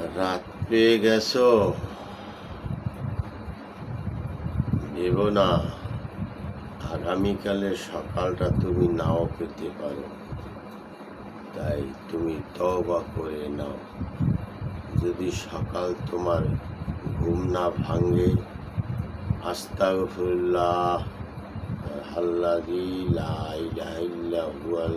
রাত পেয়ে গেছো? দেব না, আগামীকালের সকালটা তুমি নাও পেতে পারো। তাই তুমি তওবা করে নাও। যদি সকাল তোমার ঘুম না ভাঙে, আস্তাগফিরুল্লাহ আল্লাযী লা ইলাহা ইল্লা হুয়াল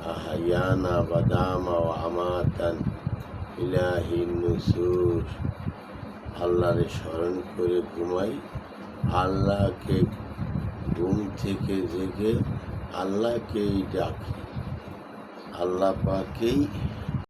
ইল্লাযী আহায়ানা وعماتا إلهي النسور আল্লাহরে স্মরণ করে ঘুমাই। আল্লাহকে ঘুম থেকে জেগে আল্লাহকেই ডাকি। আল্লাহ পাকেই